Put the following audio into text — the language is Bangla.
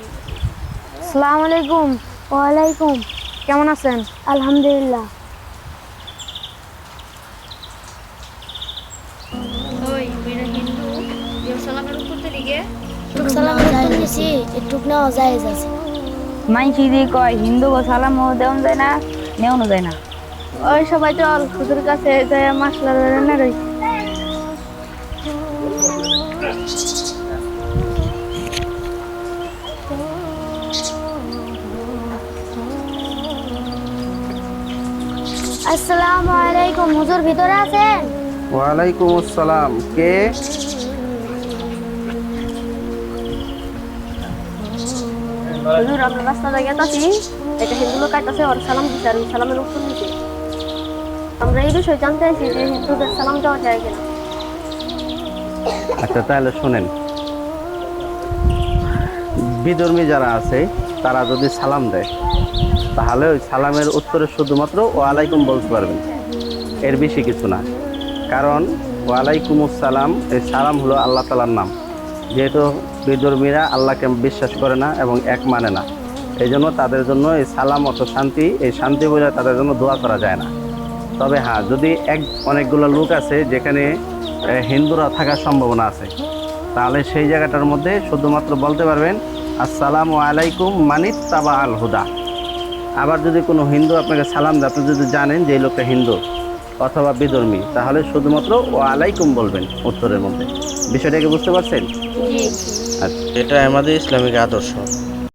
আসসালামু আলাইকুম। ওয়ালাইকুম। কেমন আছেন? আলহামদুলিল্লাহ। দিয়ে কয় হিন্দু গো সালাম ও দেওয়া যায় না নেওয়ানো যায় না। ওই সবাই চল হুজুর কাছে যায় মাসলা না রই। আসসালামু আলাইকুম হুজুর ভিতরে আছেন? ওয়ালাইকুম আসসালাম। কে? হুজুর আমরা রাস্তা জায়গা আছি। এটা হিন্দু লোক আইতাছে ওর সালাম আর সালামের উত্তর আমরা এই বিষয় জানতে চাইছি যে হিন্দুদের সালাম দেওয়া যায় কিনা। আচ্ছা তাহলে শোনেন। বিধর্মী যারা আছে তারা যদি সালাম দেয় তাহলে ওই সালামের উত্তরে শুধুমাত্র ওয়ালাইকুম বলতে পারবেন। এর বেশি কিছু না। কারণ ওয়ালাইকুম আসসালাম এই সালাম হলো আল্লাহ তালার নাম। যেহেতু বিধর্মীরা আল্লাহকে বিশ্বাস করে না এবং এক মানে না। এই জন্য তাদের জন্য এই সালাম অত শান্তি, এই শান্তি বলে তাদের জন্য দোয়া করা যায় না। তবে হ্যাঁ যদি এক অনেকগুলো লোক আছে যেখানে হিন্দুরা থাকার সম্ভাবনা আছে, তাহলে সেই জায়গাটার মধ্যে শুধুমাত্র বলতে পারবেন, আসসালামু আলাইকুম মানিত তাবা আল হুদা। আবার যদি কোনো হিন্দু আপনাকে সালাম দেয় আপনি যদি জানেন যে এই লোকটা হিন্দু অথবা বিধর্মী তাহলে শুধুমাত্র ও আলাইকুম বলবেন উত্তরের মধ্যে। বিষয়টাকে বুঝতে পারছেন? আচ্ছা। এটা আমাদের ইসলামিক আদর্শ।